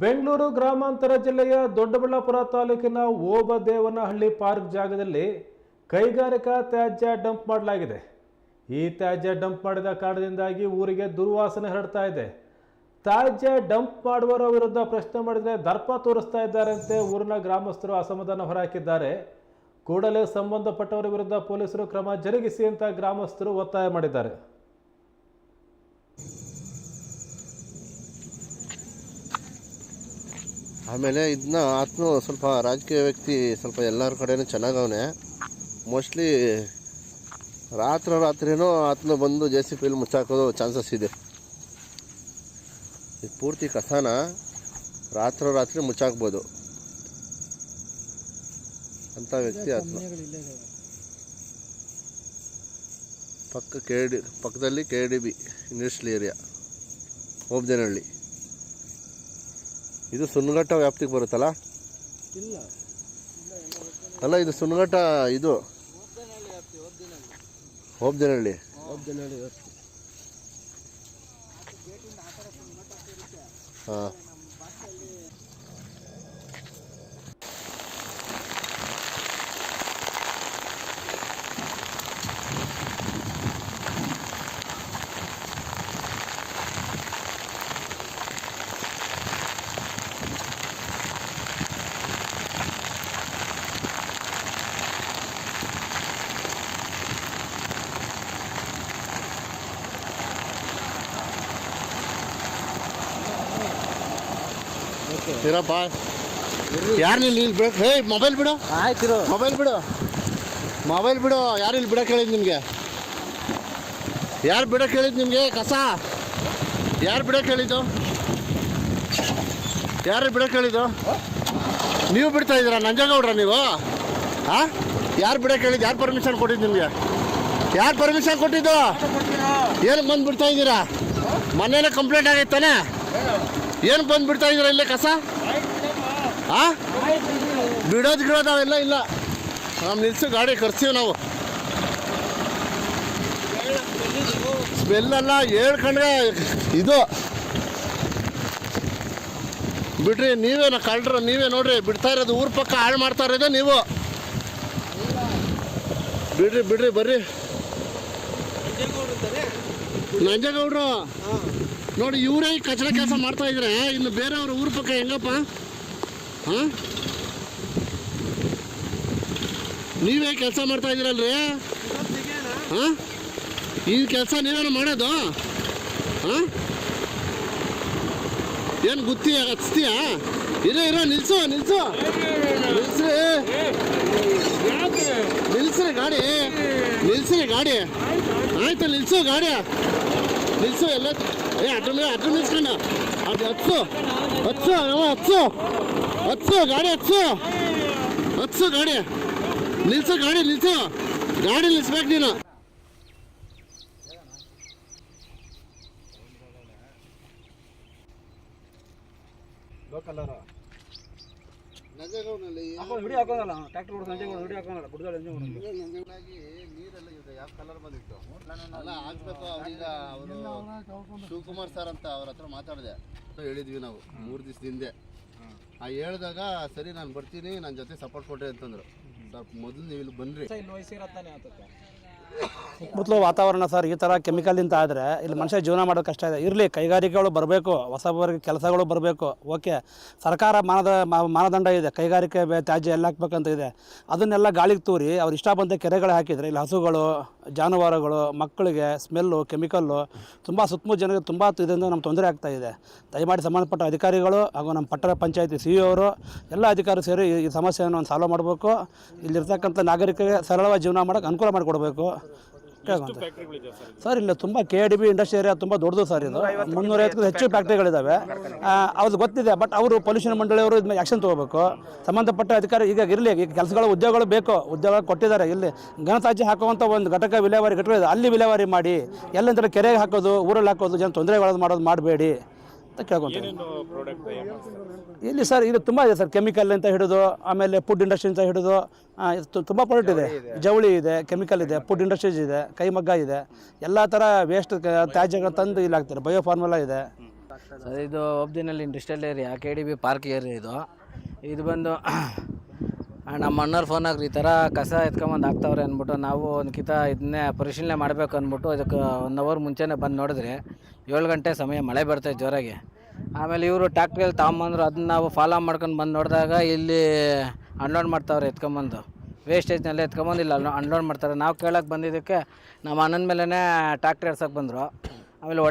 ಬೆಂಗಳೂರು ಗ್ರಾಮಾಂತರ ಜಿಲ್ಲೆಯ ದೊಡ್ಡಬಳ್ಳಾಪುರ ತಾಲೂಕಿನ ಓಬದೇವನಹಳ್ಳಿ ಪಾರ್ಕ್ ಜಾಗದಲ್ಲಿ ಕೈಗಾರಿಕಾ ತ್ಯಾಜ್ಯ ಡಂಪ್ ಮಾಡಲಾಗಿದೆ. ಈ ತ್ಯಾಜ್ಯ ಡಂಪ್ ಮಾಡಿದ ಕಾರಣದಿಂದಾಗಿ ಊರಿಗೆ ದುರ್ವಾಸನೆ ಹರಡ್ತಾ ಇದೆ. ತ್ಯಾಜ್ಯ ಡಂಪ್ ಮಾಡುವವರ ವಿರುದ್ಧ ಪ್ರಶ್ನೆ ಮಾಡಿದರೆ ದರ್ಪ ತೋರಿಸ್ತಾ ಇದ್ದಾರಂತೆ ಊರಿನ ಗ್ರಾಮಸ್ಥರು ಅಸಮಾಧಾನ ಹೊರಹಾಕಿದ್ದಾರೆ. ಕೂಡಲೇ ಸಂಬಂಧಪಟ್ಟವರ ವಿರುದ್ಧ ಪೊಲೀಸರು ಕ್ರಮ ಜರುಗಿಸಿ ಅಂತ ಗ್ರಾಮಸ್ಥರು ಒತ್ತಾಯ ಮಾಡಿದ್ದಾರೆ. ಆಮೇಲೆ ಇದನ್ನ ಆತನು ಸ್ವಲ್ಪ ರಾಜಕೀಯ ವ್ಯಕ್ತಿ, ಸ್ವಲ್ಪ ಎಲ್ಲರ ಕಡೆನೂ ಚೆನ್ನಾಗವನೆ. ಮೋಸ್ಟ್ಲಿ ರಾತ್ರಿ ರಾತ್ರಿನೂ ಆತನು ಬಂದು ಜೆ ಸಿ ಪಿಲಿ ಮುಚ್ಚಾಕೋದು ಚಾನ್ಸಸ್ ಇದೆ. ಇದು ಪೂರ್ತಿ ಕಸನ ರಾತ್ರಿ ರಾತ್ರಿ ಮುಚ್ಚಾಕ್ಬೋದು. ಅಂಥ ವ್ಯಕ್ತಿ ಆತನು ಪಕ್ಕ ಕೆ ಡಿ ಪಕ್ಕದಲ್ಲಿ K D B industrial area Hobdenahalli ಇದು ಸುನ್ನಘಟ್ಟ ವ್ಯಾಪ್ತಿಗೆ ಬರುತ್ತಲ್ಲ? ಅಲ್ಲ ಇದು ಸುನ್ನಘಟ್ಟ ಇದು? ಹೋಬ್ದನಹಳ್ಳಿ ಹಾಂ. ಇರಪ್ಪ ಯಾರು ಇಲ್ಲಿ ಇಲ್ಲಿ ಬಿಡಕ್ಕೆ ಹೇ ಮೊಬೈಲ್ ಬಿಡು. ಆಯ್ತಿರು ಮೊಬೈಲ್ ಬಿಡು. ಮೊಬೈಲ್ ಬಿಡು. ಯಾರು ಇಲ್ಲಿ ಬಿಡಕ್ಕೆ ಹೇಳಿದ್ ನಿಮಗೆ? ಯಾರು ಬಿಡಕ್ಕೆ ಹೇಳಿದ್ ನಿಮಗೆ? ಕಸ. ಯಾರು ಬಿಡಕ್ಕೆ ಹೇಳಿದ್ದು? ಯಾರು ಬಿಡಕ್ಕೆ ಹೇಳಿದ್ದು? ನೀವು ಬಿಡ್ತಾ ಇದ್ದೀರಾ? ನಂಜೇಗೌಡ್ರ ನೀವು? ಹಾಂ ಯಾರು ಬಿಡಕ್ಕೆ ಹೇಳಿದ್ದು? ಯಾರು ಪರ್ಮಿಷನ್ ಕೊಟ್ಟಿದ್ದು ನಿಮಗೆ? ಯಾರು ಪರ್ಮಿಷನ್ ಕೊಟ್ಟಿದ್ದು? ಏನಕ್ಕೆ ಬಂದು ಬಿಡ್ತಾ ಇದ್ದೀರಾ? ಮನೇಲೆ ಕಂಪ್ಲೇಂಟ್ ಆಗೈತಾನೆ ಏನಕ್ಕೆ ಬಂದು ಬಿಡ್ತಾ ಇದ್ರ ಇಲ್ಲೇ ಕಸ? ಬಿಡೋದು ಗಿಡೋದು ಅವೆಲ್ಲ ಇಲ್ಲ. ನಾವು ನಿಲ್ಸು, ಗಾಡಿ ಕರ್ಸಿವ್ ನಾವು. ಸ್ಮೆಲ್ಲ ಹೇಳ್ಕೊಂಡ್ರೆ ಇದು. ಬಿಡ್ರಿ ನೀವೇನ ಕಳ್ರ, ನೀವೇ ನೋಡ್ರಿ, ಬಿಡ್ತಾ ಇರೋದು ಊರ ಪಕ್ಕ ಹಾಳು ಮಾಡ್ತಾ ಇರೋದೇ ನೀವು. ಬಿಡ್ರಿ ಬಿಡ್ರಿ, ಬರ್ರಿ. ನಂಜೇಗೌಡ್ರು ನೋಡಿ, ಇವರೇ ಕಚಡ ಕೆಲಸ ಮಾಡ್ತಾ ಇದ್ರೆ ಇನ್ನು ಬೇರೆಯವ್ರ ಊರ ಪಕ್ಕ ಹೆಂಗಪ್ಪ? ಹಾಂ? ನೀವೇ ಕೆಲಸ ಮಾಡ್ತಾ ಇದ್ದೀರಲ್ರಿ? ಹಾಂ? ಈ ಕೆಲಸ ನೀವೇನು ಮಾಡೋದು? ಹಾಂ? ಏನು ಗುತ್ತಿ, ಹಚ್ತೀಯಾ? ಇರೋ ಇರೋ, ನಿಲ್ಸು ನಿಲ್ಸು. ನಿಲ್ಸ್ರಿ. ನಿಲ್ಸ್ರಿ ಗಾಡಿ. ನಿಲ್ಸ್ರಿ ಗಾಡಿ. ಆಯ್ತು, ನಿಲ್ಸು ಗಾಡಿ. ನಿಲ್ಸು ಎಲ್ಲ ಏ ಅದ್ರ ಮೇಲೆ ಅದ್ರ ನಿಲ್ಸ್ಕೊಂಡ ಅದು ಹತ್ಸು. ಹತ್ಸು ಅವ ಹತ್ಸು. ಹತ್ಸು ಗಾಡಿ ಹತ್ಸು. ಹತ್ಸು ಗಾಡಿ. ನಿಲ್ಸು ಗಾಡಿ ನಿಲ್ಸು. ಗಾಡಿ ನಿಲ್ಸ್ಬೇಕು ನೀನು. ವಿಡಿಯೋ ಯಾವ ಕಲರ್ ಬಂದಿತ್ತು? ಅಲ್ಲ ಅವ್ರೀಗ ಅವರು ಶಿವಕುಮಾರ್ ಸರ್ ಅಂತ ಅವ್ರ ಹತ್ರ ಮಾತಾಡಿದೆ. ಹೇಳಿದ್ವಿ ನಾವು ಮೂರು ದಿವಸದ ಹಿಂದೆ. ಆ ಹೇಳಿದಾಗ ಸರಿ ನಾನು ಬರ್ತೀನಿ ನನ್ನ ಜೊತೆ ಸಪೋರ್ಟ್ ಕೊಟ್ಟೆ ಅಂತಂದ್ರು. ಸರ್ ಮೊದಲು ನೀವು ಇಲ್ಲಿ ಬನ್ನಿರಿ ಸುತ್ತಮುತ್ತಲು ವಾತಾವರಣ ಸರ್ ಈ ಥರ ಕೆಮಿಕಲಿಂದ ಆದರೆ ಇಲ್ಲಿ ಮನುಷ್ಯ ಜೀವನ ಮಾಡೋದು ಕಷ್ಟ ಇದೆ. ಇರಲಿ, ಕೈಗಾರಿಕೆಗಳು ಬರಬೇಕು, ಹೊಸಬರಿಗೆ ಕೆಲಸಗಳು ಬರಬೇಕು, ಓಕೆ. ಸರ್ಕಾರ ಮಾನದ, ಮಾನದಂಡ ಇದೆ, ಕೈಗಾರಿಕೆ ತ್ಯಾಜ್ಯ ಎಲ್ಲ ಹಾಕ್ಬೇಕಂತ ಇದೆ. ಅದನ್ನೆಲ್ಲ ಗಾಳಿಗೆ ತೂರಿ ಅವ್ರು ಇಷ್ಟ ಬಂದ ಕೆರೆಗಳು ಹಾಕಿದರೆ, ಇಲ್ಲಿ ಹಸುಗಳು, ಜಾನುವಾರುಗಳು, ಮಕ್ಕಳಿಗೆ ಸ್ಮೆಲ್ಲು ಕೆಮಿಕಲ್ಲು ತುಂಬ ಸುತ್ತಮುತ್ತ ಜನರಿಗೆ ತುಂಬ ಇದರಿಂದ ನಮ್ಮ ತೊಂದರೆ ಆಗ್ತಾ ಇದೆ. ದಯಮಾಡಿ ಸಂಬಂಧಪಟ್ಟ ಅಧಿಕಾರಿಗಳು ಹಾಗೂ ನಮ್ಮ ಪಟ್ಟಣ ಪಂಚಾಯತಿ ಸಿ ಅವರು ಎಲ್ಲ ಅಧಿಕಾರಿ ಸೇರಿ ಈ ಸಮಸ್ಯೆಯನ್ನು ಒಂದು ಸಾಲ್ವ್ ಮಾಡಬೇಕು. ಇಲ್ಲಿರ್ತಕ್ಕಂಥ ನಾಗರಿಕರಿಗೆ ಸರಳವಾಗಿ ಜೀವನ ಮಾಡೋಕ್ಕೆ ಅನುಕೂಲ ಮಾಡಿಕೊಡ್ಬೇಕು. ಕೇಳ್ಕೊಂತ ಸರ್ ಇಲ್ಲ ತುಂಬ K D B industry area ತುಂಬ ದೊಡ್ಡದು ಸರ್ ಇದು. ಮುನ್ನೂರೈವತ್ತಕ್ಕೂ ಹೆಚ್ಚು ಫ್ಯಾಕ್ಟ್ರಿಗಳಿದ್ದಾವೆ ಅವ್ರು ಗೊತ್ತಿದೆ ಬಟ್ ಅವರು ಪೊಲ್ಯೂಷನ್ ಮಂಡಳಿಯವರು ಇದನ್ನ ಆ್ಯಕ್ಷನ್ ತೊಗೋಬೇಕು. ಸಂಬಂಧಪಟ್ಟ ಅಧಿಕಾರಿ ಈಗ ಇರಲಿ ಈಗ ಕೆಲಸಗಳು ಉದ್ಯೋಗಗಳು ಬೇಕು. ಉದ್ಯೋಗ ಕೊಟ್ಟಿದ್ದಾರೆ ಇಲ್ಲಿ ಘನತಾಜ್ಯ ಹಾಕುವಂಥ ಒಂದು ಘಟಕ ವಿಲೇವಾರಿ ಘಟಕ ಇದೆ ಅಲ್ಲಿ ವಿಲೇವಾರಿ ಮಾಡಿ ಎಲ್ಲಂದ್ರೆ ಕೆರೆಗೆ ಹಾಕೋದು ಊರಲ್ಲಿ ಹಾಕೋದು ಜನ ತೊಂದರೆಗಳು ಮಾಡೋದು ಮಾಡಬೇಡಿ. ಅಂತ ಕೇಳ್ಕೊತೀವಿ ಇಲ್ಲಿ ಸರ್ ಇದು ತುಂಬ ಇದೆ ಸರ್ ಕೆಮಿಕಲ್ ಅಂತ ಹಿಡಿದು ಆಮೇಲೆ ಫುಡ್ ಇಂಡಸ್ಟ್ರಿ ಅಂತ ಹಿಡಿದು ತುಂಬ ಪ್ರಾಡಕ್ಟ್ ಇದೆ. ಜವಳಿ ಇದೆ. ಕೆಮಿಕಲ್ ಇದೆ ಫುಡ್ ಇಂಡಸ್ಟ್ರೀಸ್ ಇದೆ ಕೈಮಗ್ಗ ಇದೆ. ಎಲ್ಲ ಥರ ವೇಸ್ಟ್ ತ್ಯಾಜ್ಯಗಳು ತಂದು ಇಲ್ಲಿ ಹಾಕ್ತಾರೆ. ಬಯೋ ಫಾರ್ಮುಲಾ ಇದೆ. ಸರ್ ಇದು ಒಬ್ದಿನಲ್ಲಿ industrial area K D B park area ಇದು. ಇದು ಬಂದು ನಮ್ಮ ಅಣ್ಣವ್ರು ಫೋನ್ ಹಾಕಿ ಈ ಥರ ಕಸ ಎತ್ಕೊಂಬಂದು ಹಾಕ್ತಾವ್ರೆ ಅಂದ್ಬಿಟ್ಟು ನಾವು ಒಂದ್ಕಿತ ಇದನ್ನೇ ಪರಿಶೀಲನೆ ಮಾಡಬೇಕು ಅಂದ್ಬಿಟ್ಟು ಅದಕ್ಕೆ ಒನ್ ಅವರ್ ಮುಂಚೆನೇ ಬಂದು ನೋಡಿದ್ರೆ. ಏಳು ಗಂಟೆ ಸಮಯ, ಮಳೆ ಬರ್ತೈತೆ ಜೋರಾಗಿ. ಆಮೇಲೆ ಇವರು ಟ್ಯಾಕ್ಟ್ರಿಯಲ್ಲಿ ತಗೊಂಬಂದ್ರು, ಅದನ್ನ ನಾವು ಫಾಲೋ ಮಾಡ್ಕೊಂಡು ಬಂದು ನೋಡಿದಾಗ ಇಲ್ಲಿ ಅನ್ಲೋಡ್ ಮಾಡ್ತಾವ್ರೆ ಎತ್ಕೊಂಬಂದು. ವೇಸ್ಟೇಜ್ನೆಲ್ಲ ಎತ್ಕೊಂಬಂದು, ಇಲ್ಲಿ ಅನ್ಲೋಡ್ ಮಾಡ್ತಾರೆ. ನಾವು ಕೇಳೋಕೆ ಬಂದಿದ್ದಕ್ಕೆ ನಮ್ಮ ಅಣ್ಣನ ಮೇಲೇ ಟ್ಯಾಕ್ಟ್ರಿ ಎಡ್ಸೋಕೆ ಬಂದರು. ಆಮೇಲೆ